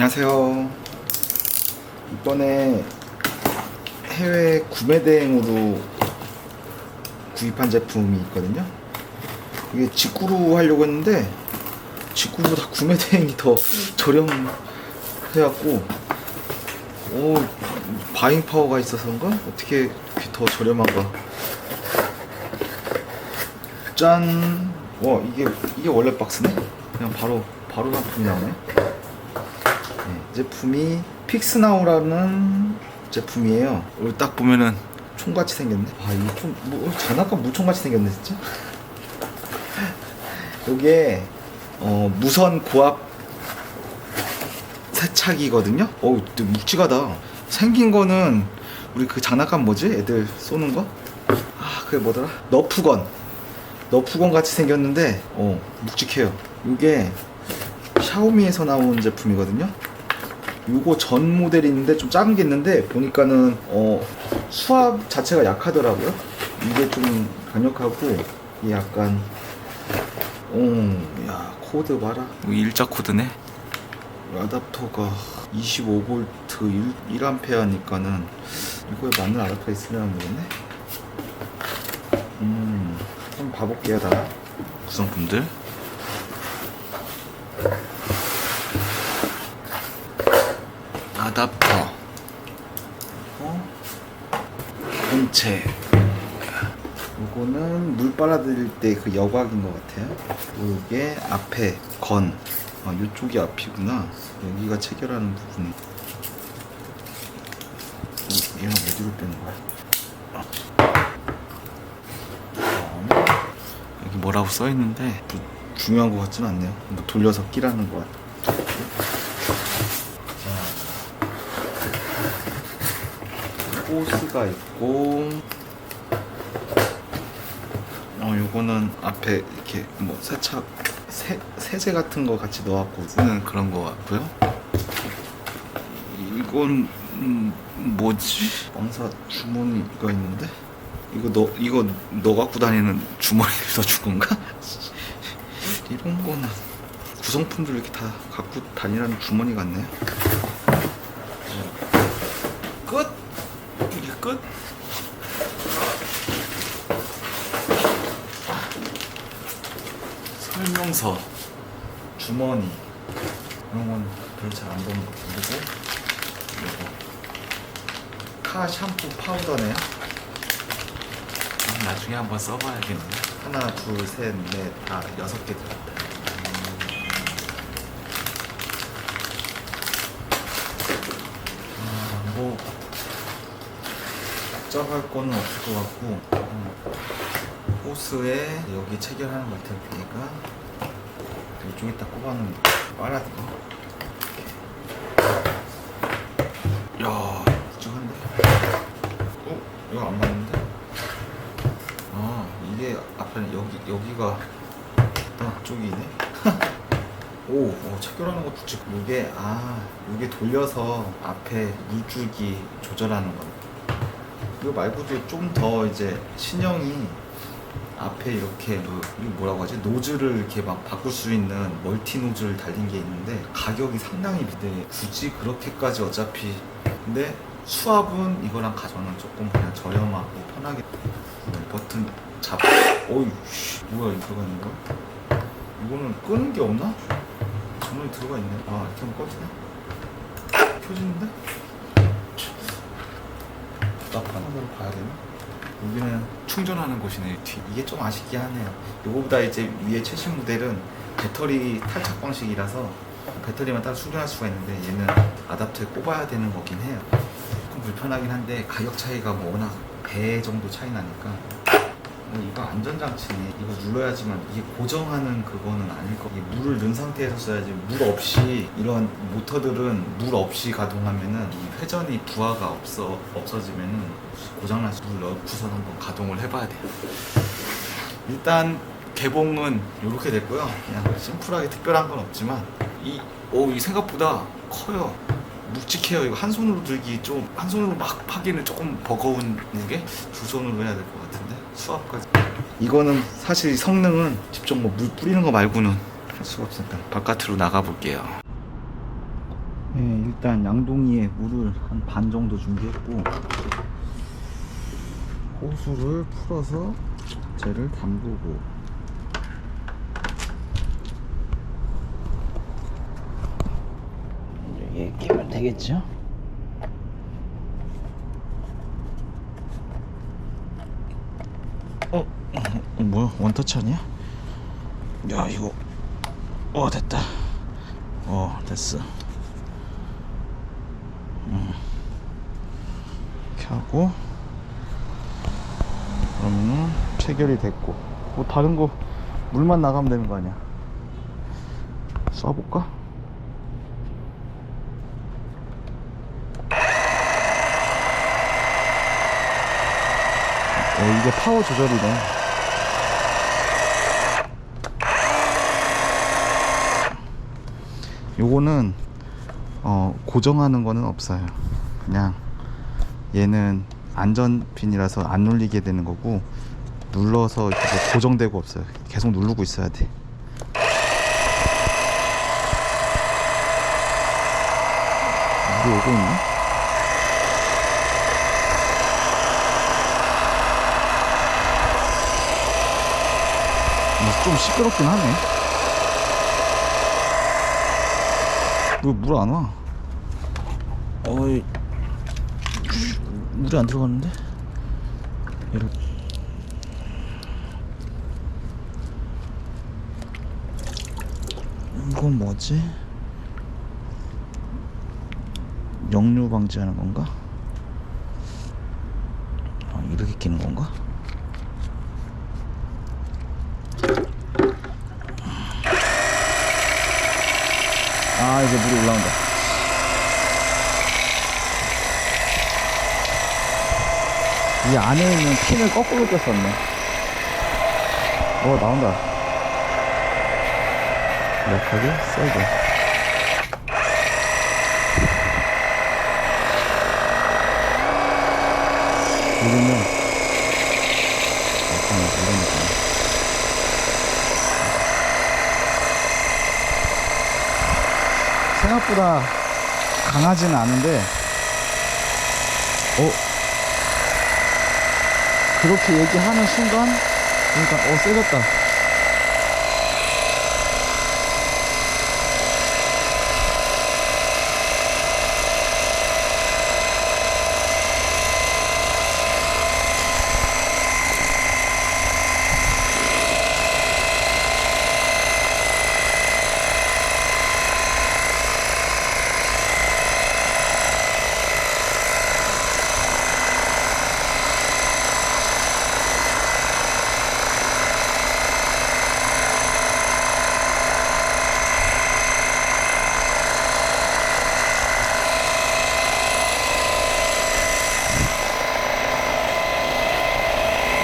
안녕하세요. 이번에 해외 구매 대행으로 구입한 제품이 있거든요. 이게 직구로 하려고 했는데 직구보다 구매 대행이 더 저렴해갖고 오 바잉 파워가 있어서인가 어떻게 더 저렴한가? 짠. 와 이게 이게 원래 박스네? 그냥 바로 바로 상품이 나오네. 네, 제품이 픽스나우라는 제품이에요. 여기 딱 보면은 총같이 생겼네. 아 이게 좀 뭐, 장난감 무총같이 생겼네 진짜. 요게 어, 무선 고압 세차기거든요. 어우 묵직하다. 생긴 거는 우리 그 장난감 뭐지? 애들 쏘는 거? 아 그게 뭐더라? 너프건. 너프건 같이 생겼는데 어 묵직해요. 이게 샤오미에서 나온 제품이거든요. 요거 전 모델이 있는데 좀 작은 게 있는데 보니까는 어 수압 자체가 약하더라고요. 이게 좀 강력하고 이게 약간 어야 코드 봐라. 뭐 일자 코드네. 아답터가 25V 1, 1A니까는 이거에 맞는 아답터 있으려나 모르겠네. 음, 한번 봐볼게요, 다. 구성품들. 아답터. 어? 본체. 요거는 물 빨아들일 때 그 여곽인 것 같아요. 요게 앞에 건. 아, 요쪽이 앞이구나. 여기가 체결하는 부분. 이- 얘는 어디로 빼는 거야? 다음에 여기 뭐라고 써 있는데 뭐 중요한 것 같지는 않네요. 뭐 돌려서 끼라는 것 같아. 호스가 있고, 어 요거는 앞에 이렇게 뭐 세차 세, 세제 같은 거 같이 넣어갖고 쓰는 그런 거 같고요. 이건 음, 뭐지? 왕사 주머니가 있는데 이거 너 이거 너 갖고 다니는 주머니를 넣어준 건가? 이런 거는 구성품들 이렇게 다 갖고 다니라는 주머니 같네요. 끝. 이게 끝. 설명서, 주머니 이런 건 별로 잘 안 보는 거 보고 그리고 카 샴푸 파우더네요. 아, 나중에 한번 써봐야겠네. 하나, 둘, 셋, 넷, 다 여섯 개 들었다. 아, 뭐 복잡할 거는 없을 것 같고 음, 호스에 여기 체결하는 걸 테니까 이쪽에 딱 꼽아놓으면 빨아들여 야 묵직한데 어? 이거 안 맞는데? 아 이게 앞에는 여기 여기가 아 쪽이네 오, 오 체결하는 것도 지금 이게 아 이게 돌려서 앞에 물줄기 조절하는 거 이거 말고도 좀 더 이제 신형이 앞에 이렇게 그 이거 뭐라고 하지? 노즐을 이렇게 막 바꿀 수 있는 멀티 노즐 달린 게 있는데 가격이 상당히 비대. 굳이 그렇게까지 어차피. 근데 수압은 이거랑 가져는 조금 그냥 저렴하고 편하게. 버튼 잡. 어이 씨, 뭐야 이거 들어가 있는 거 이거는 끄는 게 없나? 전원이 들어가 있네. 아 이렇게 하면 꺼지네? 켜지는데? 답답하는 걸 봐야 되나? 여기는 충전하는 곳이네. 뒤- 이게 좀 아쉽긴 하네요. 이거보다 이제 위에 최신 모델은 배터리 탈착 방식이라서 배터리만 따로 충전할 수가 있는데 얘는 아답터에 꼽아야 되는 거긴 해요. 조금 불편하긴 한데 가격 차이가 뭐 워낙 배 정도 차이 나니까 뭐 이거 안전장치네. 이거 눌러야지만 이게 고정하는 그거는 아닐 거. 이게 물을 넣은 상태에서 써야지. 물 없이 이런 모터들은 물 없이 가동하면은 이 회전이 부하가 없어 없어지면은 고장나서 물 넣고서 한번 가동을 해봐야 돼요. 일단 개봉은 이렇게 됐고요. 그냥 심플하게 특별한 건 없지만 이, 오, 이 생각보다 커요. 묵직해요. 이거 한 손으로 들기 좀 한 손으로 막 파기는 조금 버거운 무게 두 손으로 해야 될 것 같은데 수압까지. 이거는 사실 성능은 직접 뭐 물 뿌리는 거 말고는 할 수가 없으니까 바깥으로 나가 볼게요. 일단 양동이에 물을 한 반 정도 준비했고 호수를 풀어서 쟤를 담그고 이렇게 하면 되겠죠? 어, 어 뭐야? 원터치 아니야? 야 이거. 어 됐다. 어 됐어. 음. 이렇게 하고. 그러면은 체결이 됐고. 뭐 다른 거 물만 나가면 되는 거 아니야? 쏴볼까? 어 이게 파워 조절이네 요거는 어, 고정하는 거는 없어요. 그냥 얘는 안전핀이라서 안 눌리게 되는 거고 눌러서 이렇게 뭐 고정되고 없어요. 계속 누르고 있어야 돼. 물이 오고 있나? 뭐좀 시끄럽긴 하네. 왜물 안 와? 어이 물이 안 들어갔는데? 이렇게 이건 뭐지? 역류 방지하는 건가? 아, 이렇게 끼는 건가? 아 이제 물이 올라온다 이 안에 있는 핀을 거꾸로 꼈었네. 어 나온다. 약하게 세게. 여기는 약간 이런 느낌 생각보다 강하지는 않은데 어? 그렇게 얘기하는 순간 그러니까 어 세졌다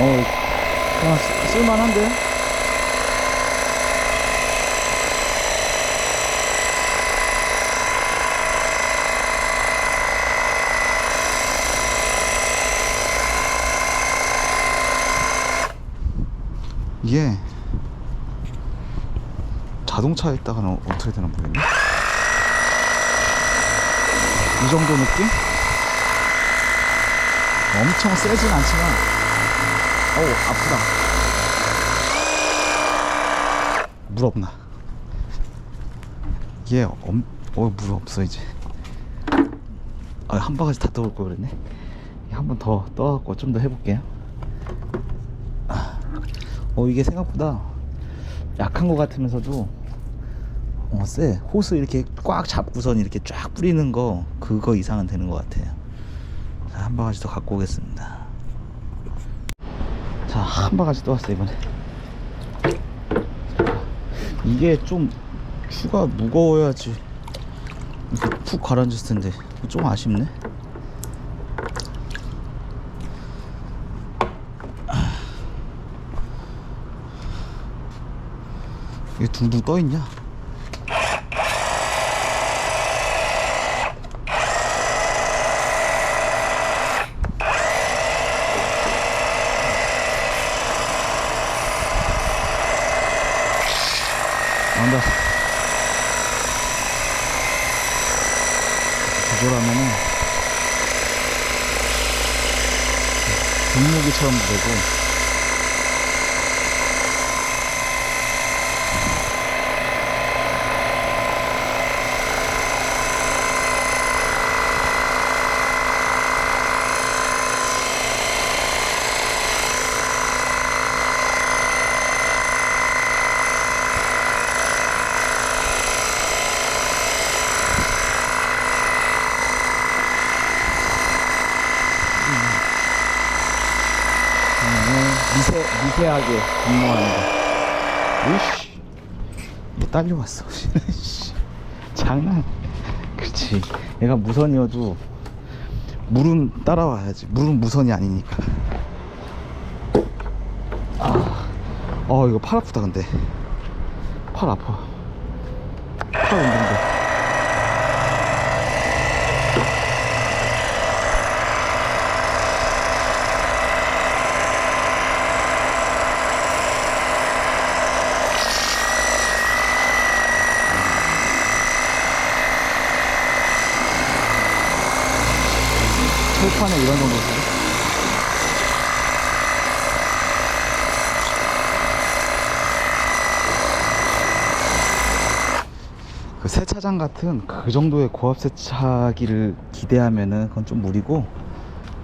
어 그냥 쓰- 쓸만한데 이게 자동차에다가는 어떻게 되나 모르겠네 이 정도 느낌? 엄청 세진 않지만 어우 아프다. 물 없나? 얘 엄, 어, 물 없어 이제. 아, 한 바가지 다 떠올 걸 그랬네. 한 번 더 떠갖고 좀 더 해볼게요. 아, 어 이게 생각보다 약한 것 같으면서도 어, 쎄 호스 이렇게 꽉 잡고선 이렇게 쫙 뿌리는 거 그거 이상은 되는 것 같아요. 자, 한 바가지 더 갖고 오겠습니다. 자, 한 바가지 또 왔어, 이번에. 이게 좀 추가 무거워야지 이렇게 푹 가라앉을 텐데 좀 아쉽네. 이게 둥둥 떠 있냐? 간다. 조절하면은 분무기처럼 네, 되고. 미세, 미세하게 거. 으이씨. 얘 딸려왔어. 씨. 장난. 그렇지. 얘가 무선이어도 물은 따라와야지. 물은 무선이 아니니까. 아, 어, 이거 팔 아프다, 근데. 팔 아파. 팔 운동돼. 철판에 이런 정도 쓰 그 세차장 같은 그 정도의 고압 세차기를 기대하면은 그건 좀 무리고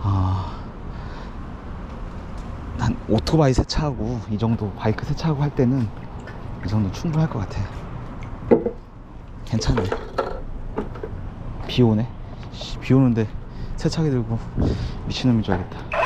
아, 난 오토바이 세차하고 이 정도 바이크 세차하고 할 때는 이 정도 충분할 것 같아. 괜찮네. 비 오네. 씨, 비 오는데 세차기 들고 미친놈인 줄 알겠다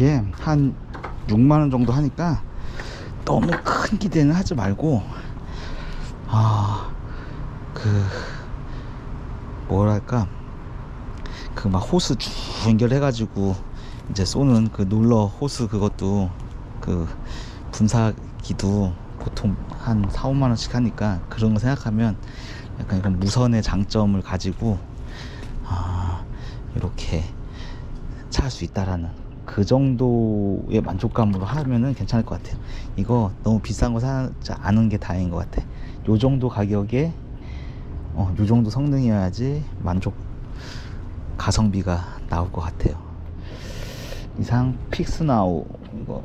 이게 한 6만원 정도 하니까 너무 큰 기대는 하지 말고 아 그 뭐랄까 그 막 호스 쭉 연결해 가지고 이제 쏘는 그 놀러 호스 그것도 그 분사기도 보통 한 4, 5만 원씩 하니까 그런 거 생각하면 약간 이런 무선의 장점을 가지고 아 이렇게 찰 수 있다라는 그 정도의 만족감으로 하면은 괜찮을 것 같아요. 이거 너무 비싼 거 사지 않은 게 다행인 것 같아. 요 정도 가격에 어, 요 정도 성능이어야지 만족 가성비가 나올 것 같아요. 이상 픽스나우 이거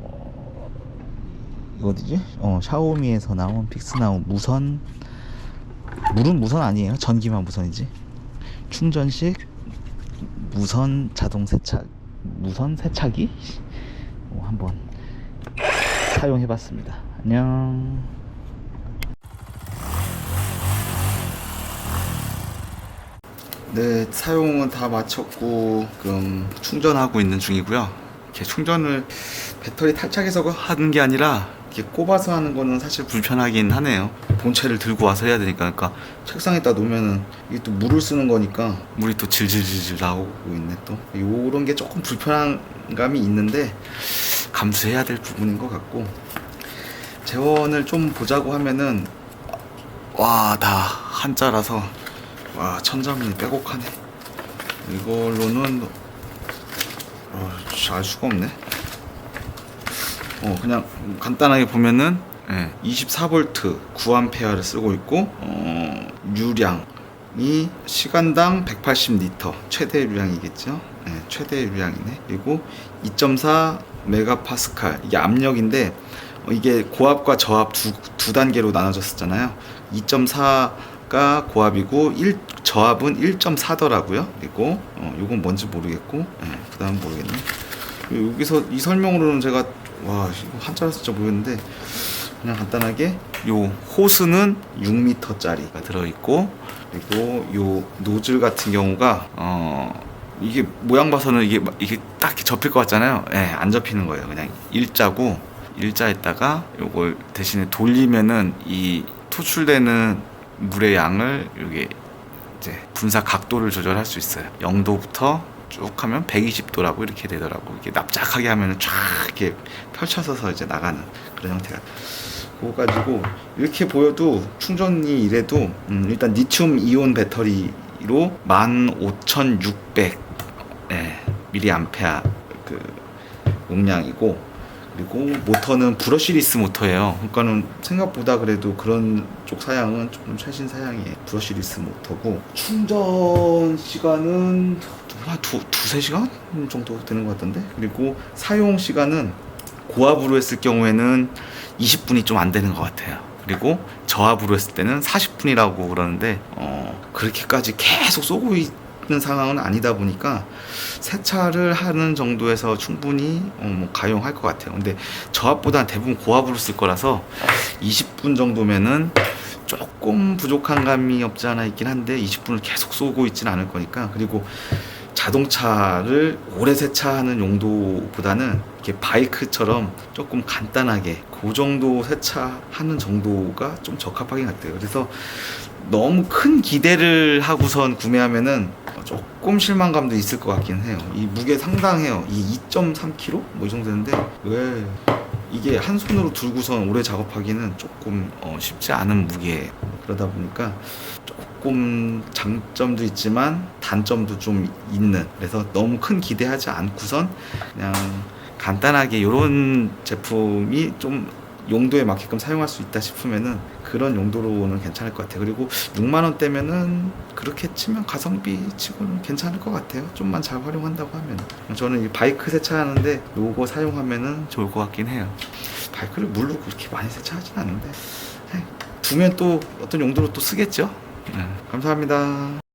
이거 어디지? 어 샤오미에서 나온 픽스나우 무선 물은 무선 아니에요. 전기만 무선이지. 충전식 무선 자동 세차 무선 세차기 어, 한번 사용해 봤습니다. 안녕. 네, 사용은 다 마쳤고 지금 충전하고 있는 중이고요. 이렇게 충전을 배터리 탈착해서 하는 게 아니라 이렇게 꼽아서 하는 거는 사실 불편하긴 하네요. 본체를 들고 와서 해야 되니까, 그러니까 책상에다 놓으면은 이게 또 물을 쓰는 거니까 물이 또 질질질질 나오고 있네 또. 요런 게 조금 불편한 감이 있는데 감수해야 될 부분인 것 같고 재원을 좀 보자고 하면은 와 다 한자라서 와 천자문이 빼곡하네 이걸로는 어, 알 수가 없네 어 그냥 간단하게 보면은 예, 24V 9A를 쓰고 있고 어, 유량이 시간당 180리터 최대 유량이겠죠? 예, 최대 유량이네. 그리고 2.4 메가파스칼. 이게 압력인데 어, 이게 고압과 저압 두, 두 단계로 나눠졌었잖아요. 2.4가 고압이고 1, 저압은 1.4더라고요. 그리고 어, 요건 뭔지 모르겠고 예, 그 다음 모르겠네. 여기서 이 설명으로는 제가 와 한자로 진짜 모르겠는데 그냥 간단하게 요 호스는 6m짜리가 들어있고 그리고 요 노즐 같은 경우가 어 이게 모양 봐서는 이게 막- 이게 딱 접힐 것 같잖아요. 예, 안 접히는 거예요. 그냥 일자고 일자에다가 요걸 대신에 돌리면은 이 토출되는 물의 양을 이게 이제 분사 각도를 조절할 수 있어요. 0도부터 쭉 하면 120도라고 이렇게 되더라고. 이게 납작하게 하면은 쫙 이렇게 펼쳐서서 이제 나가는 그런 형태가. 그거 가지고 이렇게 보여도 충전이 이래도 음, 일단 리튬 이온 배터리로 15,600 예, 미리암페어 그 용량이고 그리고 모터는 브러시리스 모터예요. 그러니까는 생각보다 그래도 그런 쪽 사양은 조금 최신 사양이에요. 브러시리스 모터고 충전 시간은 한 두, 두세 시간 정도 되는 것 같던데 그리고 사용 시간은 고압으로 했을 경우에는 20분이 좀 안 되는 것 같아요. 그리고 저압으로 했을 때는 40분이라고 그러는데 어, 그렇게까지 계속 쏘고 있는 상황은 아니다 보니까 세차를 하는 정도에서 충분히 어, 뭐 가용할 것 같아요. 근데 저압보다 대부분 고압으로 쓸 거라서 20분 정도면은 조금 부족한 감이 없지 않아 있긴 한데 20분을 계속 쏘고 있지는 않을 거니까 그리고 자동차를 오래 세차하는 용도보다는 이렇게 바이크처럼 조금 간단하게 그 정도 세차하는 정도가 좀 적합하긴 같아요. 그래서 너무 큰 기대를 하고선 구매하면은 조금 실망감도 있을 것 같긴 해요. 이 무게 상당해요. 이 2.3kg 뭐 이 정도 되는데 왜 이게 한 손으로 들고선 오래 작업하기는 조금 어, 쉽지 않은 무게 그러다 보니까 조금 장점도 있지만 단점도 좀 있는 그래서 너무 큰 기대하지 않고선 그냥 간단하게 이런 제품이 좀 용도에 맞게끔 사용할 수 있다 싶으면은 그런 용도로는 괜찮을 것 같아요. 그리고 6만 원대면은 그렇게 치면 가성비 치고는 괜찮을 것 같아요. 좀만 잘 활용한다고 하면 저는 이 바이크 세차하는데 요거 사용하면은 좋을 것 같긴 해요. 바이크를 물로 그렇게 많이 세차하진 않는데 네, 두면 또 어떤 용도로 또 쓰겠죠. 네, 감사합니다.